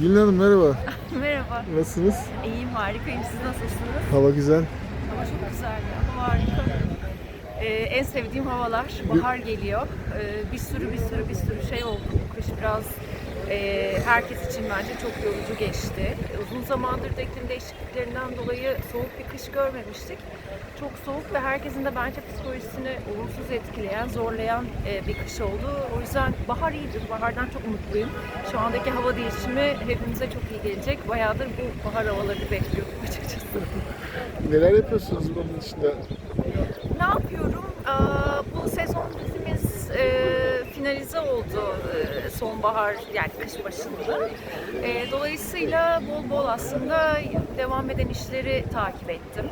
Gülün Hanım merhaba. Merhaba. Nasılsınız? İyiyim, harikayım. Siz nasılsınız? Hava güzel. Hava çok güzel ya. Harika. Ee, en sevdiğim havalar. Bahar geliyor. Ee, bir sürü bir sürü bir sürü şey oldu. Kış biraz e, herkes için bence çok yorucu geçti. Uzun zamandır da iklim değişikliklerinden dolayı soğuk bir kış görmemiştik. Çok soğuk ve herkesin de bence psikolojisini olumsuz etkileyen, zorlayan e, bir kış oldu. O yüzden bahar iyidir. Bahardan çok mutluyum. Şu andaki hava değişimi hepimize çok iyi gelecek. Bayağıdır bu bahar havalarını bekliyordum açıkçası. Neler yapıyorsunuz bunun dışında? Ne yapıyorum? Aa, bu sezon dizimiz e, finalize oldu e, sonbahar yani kış başında. E, dolayısıyla bol bol aslında devam eden işleri takip ettim.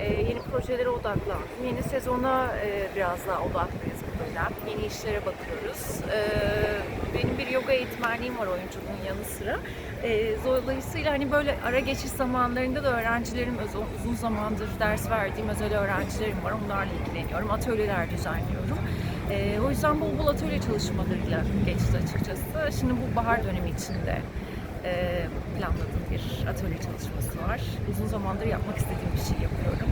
E, yeni projelere odaklandım. Yeni sezona biraz daha odaklıyız bu dönem. Yeni işlere bakıyoruz. Benim bir yoga eğitmenliğim var oyunculuğun yanı sıra. Dolayısıyla hani böyle ara geçiş zamanlarında da öğrencilerim uzun zamandır ders verdiğim özel öğrencilerim var. Onlarla ilgileniyorum. Atölyeler düzenliyorum. E, o yüzden bol bol atölye çalışmalarıyla geçti açıkçası. Şimdi bu bahar dönemi içinde e, planladığım bir atölye çalışması var. Uzun zamandır yapmak istediğim bir şey yapıyorum.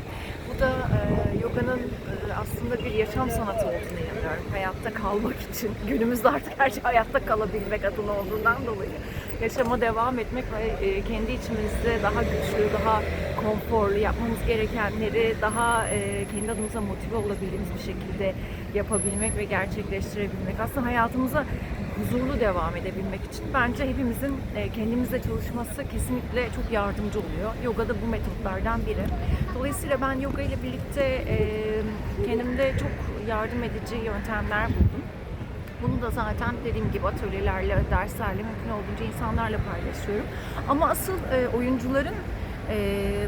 Bu da e, yoganın e, aslında bir yaşam sanatı olduğunu inanıyorum. Hayatta kalmak için. Günümüzde artık her şey hayatta kalabilmek adına olduğundan dolayı yaşama devam etmek ve e, kendi içimizde daha güçlü, daha konforlu yapmamız gerekenleri daha e, kendi adımıza motive olabildiğimiz bir şekilde yapabilmek ve gerçekleştirebilmek. Aslında hayatımıza huzurlu devam edebilmek için bence hepimizin e, kendimizle çalışması kesinlikle çok yardımcı oluyor. Yoga da bu metotlardan biri. Dolayısıyla ben yoga ile birlikte e, kendimde çok yardım edici yöntemler buldum. Bunu da zaten dediğim gibi atölyelerle, derslerle mümkün olduğunca insanlarla paylaşıyorum. Ama asıl e, oyuncuların e,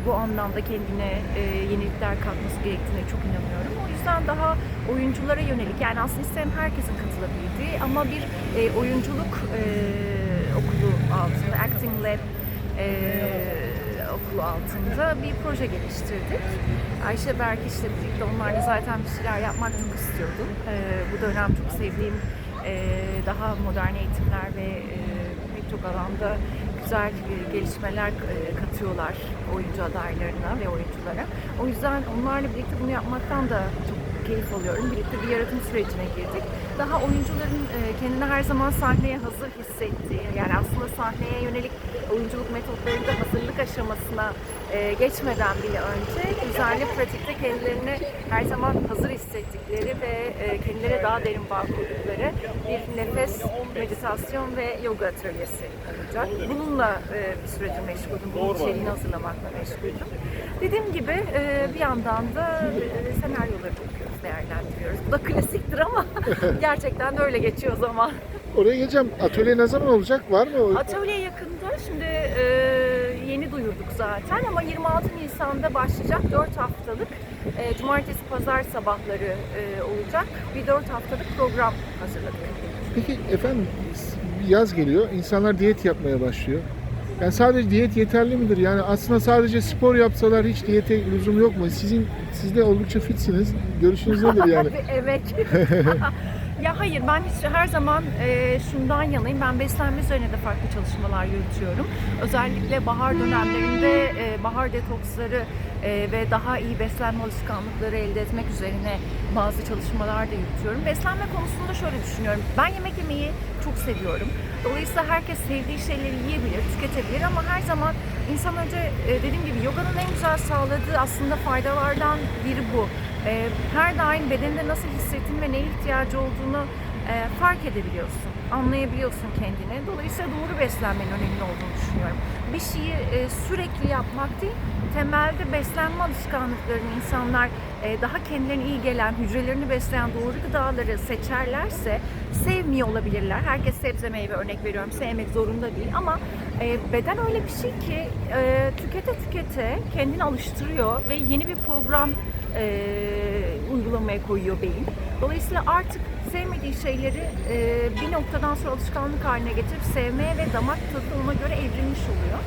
bu anlamda kendine e, yenilikler katması gerektiğine çok inanıyorum. O yüzden daha oyunculara yönelik yani aslında isteyen herkesin katılabildiği ama bir e, oyunculuk e, okulu altında Acting Lab e, okulu altında bir proje geliştirdik. Ayşe Berkiş ile birlikte onlarla zaten bir şeyler yapmak çok istiyordum. E, bu dönem çok sevdiğim daha modern eğitimler ve e, pek çok alanda güzel e, gelişmeler e, katıyorlar oyuncu adaylarına ve oyunculara. O yüzden onlarla birlikte bunu yapmaktan da çok keyif alıyorum. Birlikte bir yaratım sürecine girdik. Daha oyuncuların kendini her zaman sahneye hazır hissettiği, yani aslında sahneye yönelik oyunculuk metotlarında hazırlık aşamasına e, geçmeden bile önce düzenli pratikte kendilerini her zaman hazır hissettikleri ve e, kendileri daha derin bağ kurdukları bir nefes, meditasyon ve yoga atölyesi olacak. Bununla e, bir süredir meşgulüm. Bunun içeriğini hazırlamakla meşguldüm. Dediğim gibi e, bir yandan da e, senaryoları okuyoruz, değerlendiriyoruz. Bu da klasiktir ama gerçekten de öyle geçiyor zaman. Oraya geleceğim. Atölye ne zaman olacak? Var mı? o? Atölye yakında. Şimdi e, yeni duyurduk zaten ama 26 Nisan'da başlayacak 4 haftalık e, cumartesi pazar sabahları e, olacak bir 4 haftalık program hazırladık. Peki efendim yaz geliyor. İnsanlar diyet yapmaya başlıyor. Yani sadece diyet yeterli midir? Yani aslında sadece spor yapsalar hiç diyete lüzum yok mu? Sizin siz de oldukça fitsiniz. Görüşünüz nedir yani? Emek. ya hayır ben her zaman e, şundan yanayım. Ben beslenme üzerine de farklı çalışmalar yürütüyorum. Özellikle bahar dönemlerinde e, bahar detoksları e, ve daha iyi beslenme alışkanlıkları elde etmek üzerine bazı çalışmalar da yürütüyorum. Beslenme konusunda şöyle düşünüyorum. Ben yemek yemeyi çok seviyorum. Dolayısıyla herkes sevdiği şeyleri yiyebilir, tüketebilir ama her zaman insan önce e, dediğim gibi yoganın en güzel sağladığı aslında faydalardan biri bu. E, her daim bedeninde nasıl hissettiğini ve neye ihtiyacı olduğunu e, fark edebiliyorsun, anlayabiliyorsun kendini. Dolayısıyla doğru beslenmenin önemli olduğunu düşünüyorum. Bir şeyi e, sürekli yapmak değil, temelde beslenme alışkanlıklarını insanlar e, daha kendilerine iyi gelen, hücrelerini besleyen doğru gıdaları seçerlerse sevmiyor olabilirler. Herkes sebze meyve örnek veriyorum, sevmek zorunda değil ama e, beden öyle bir şey ki e, tükete tükete kendini alıştırıyor ve yeni bir program e, uygulamaya koyuyor beyin. Dolayısıyla artık sevmediği şeyleri e, bir noktadan sonra alışkanlık haline getirip sevmeye ve damak tadı ona göre evrilmiş oluyor.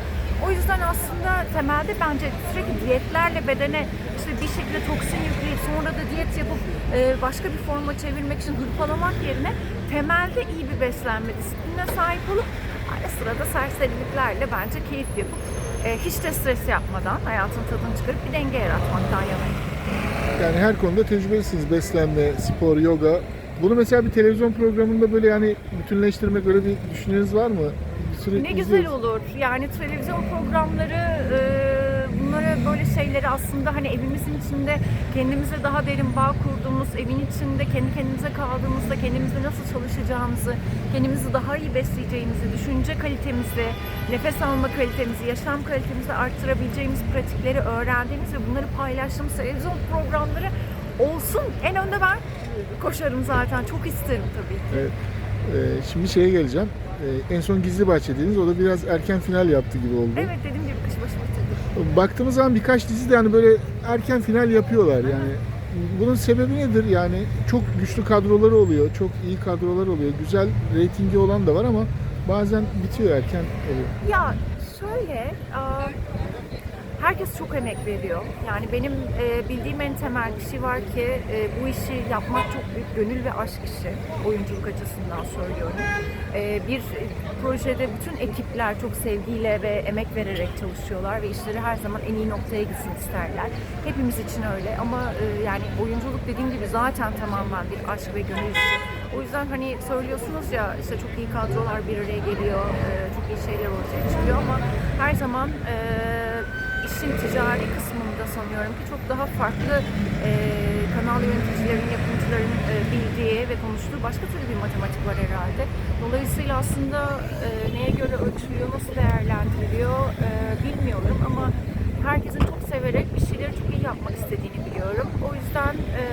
O yüzden aslında temelde bence sürekli diyetlerle bedene işte bir şekilde toksin yükleyip sonra da diyet yapıp e, başka bir forma çevirmek için hırpalamak yerine temelde iyi bir beslenme disiplinine sahip olup arada sırada serseriliklerle bence keyif yapıp e, hiç de stres yapmadan hayatın tadını çıkarıp bir denge yaratmaktan yanayım. Yani her konuda tecrübelisiniz. Beslenme, spor, yoga. Bunu mesela bir televizyon programında böyle yani bütünleştirmek öyle bir düşünceniz var mı? Sürekli Ne güzel izliyoruz. olur. Yani televizyon programları e, bunlara böyle şeyleri aslında hani evimizin içinde kendimize daha derin bağ kurduğumuz, evin içinde kendi kendimize kaldığımızda kendimizle nasıl çalışacağımızı, kendimizi daha iyi besleyeceğimizi, düşünce kalitemizi, nefes alma kalitemizi, yaşam kalitemizi arttırabileceğimiz pratikleri öğrendiğimiz ve bunları paylaştığımız televizyon programları olsun. En önde ben koşarım zaten. Çok isterim tabii ki. Evet. Ee, şimdi şeye geleceğim. Ee, en son Gizli Bahçe dediniz. O da biraz erken final yaptı gibi oldu. Evet dediğim gibi kış başı bitirdik. Baktığımız zaman birkaç dizi de hani böyle erken final yapıyorlar yani. Bunun sebebi nedir? Yani çok güçlü kadroları oluyor, çok iyi kadrolar oluyor, güzel reytingi olan da var ama bazen bitiyor erken. Ya şöyle, herkes çok emek veriyor. Yani benim e, bildiğim en temel bir şey var ki e, bu işi yapmak çok büyük gönül ve aşk işi. Oyunculuk açısından söylüyorum. E, bir projede bütün ekipler çok sevgiyle ve emek vererek çalışıyorlar ve işleri her zaman en iyi noktaya gitsin isterler. Hepimiz için öyle ama e, yani oyunculuk dediğim gibi zaten tamamen bir aşk ve gönül işi. O yüzden hani söylüyorsunuz ya işte çok iyi kadrolar bir araya geliyor, e, çok iyi şeyler ortaya çıkıyor ama her zaman e, işin ticari kısmında sanıyorum ki çok daha farklı e, kanal yöneticilerin, yapımcıların e, bildiği ve konuştuğu başka türlü bir matematik var herhalde. Dolayısıyla aslında e, neye göre ölçülüyor, nasıl değerlendiriliyor e, bilmiyorum ama herkesin çok severek bir şeyleri çok iyi yapmak istediğini biliyorum. O yüzden e,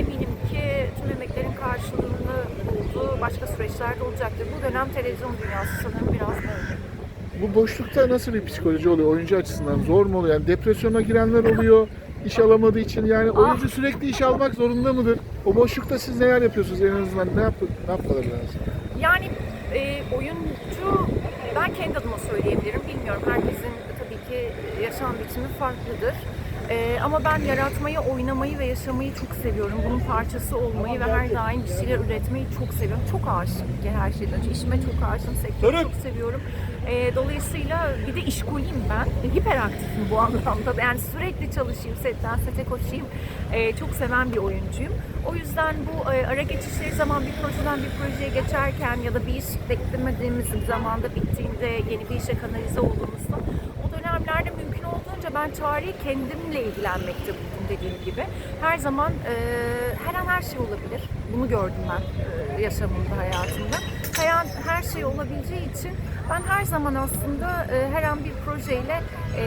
eminim ki tüm emeklerin karşılığını bulduğu başka süreçler de olacaktır. Bu dönem televizyon dünyası sanırım biraz. Bu boşlukta nasıl bir psikoloji oluyor oyuncu açısından? Zor mu oluyor? Yani depresyona girenler oluyor, iş alamadığı için yani oyuncu sürekli iş almak zorunda mıdır? O boşlukta siz neler yapıyorsunuz en azından? Ne, yap ne yapmaları lazım? Yani e, oyuncu ben kendi adıma söyleyebilirim. Bilmiyorum herkesin tabii ki yaşam biçimi farklıdır. E, ama ben yaratmayı, oynamayı ve yaşamayı çok seviyorum. Bunun parçası olmayı ve her daim bir şeyler üretmeyi çok seviyorum. Çok aşığım her şeyden önce. İşime çok aşığım, sektörü çok seviyorum. E, dolayısıyla bir de işguliyim ben. Hiperaktifim bu anlamda. Yani sürekli çalışayım, setten sete koşayım. E, çok seven bir oyuncuyum. O yüzden bu e, ara geçişleri zaman bir projeden bir projeye geçerken ya da bir iş beklemediğimiz zamanda bittiğinde yeni bir işe kanalize olduğumuzda o dönemlerde mümkün olduğunca ben çareyi kendimle ilgilenmekte buldum dediğim gibi. Her zaman e, her an her şey olabilir. Bunu gördüm ben e, yaşamımda, hayatımda. An her şey olabileceği için ben her zaman aslında e, her an bir projeyle e,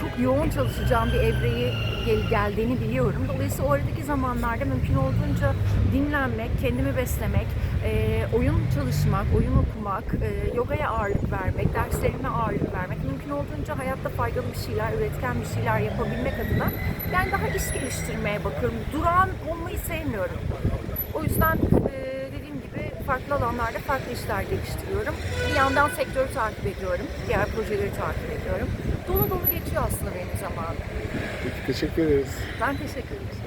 çok yoğun çalışacağım bir evreyi gel- geldiğini biliyorum. Dolayısıyla oradaki zamanlarda mümkün olduğunca dinlenmek, kendimi beslemek, e, oyun çalışmak, oyun okumak, e, yogaya ağırlık vermek, derslerime ağırlık vermek, mümkün olduğunca hayatta faydalı bir şeyler, üretken bir şeyler yapabilmek adına ben daha iş geliştirmeye bakıyorum. Durağan olmayı sevmiyorum. O yüzden e, dediğim gibi farklı alanlarda farklı işler geliştiriyorum. Bir yandan sektörü takip ediyorum, diğer projeleri takip ediyorum. Dolu dolu geçiyor aslında benim zamanım. Peki, teşekkür ederiz. Ben teşekkür ederim.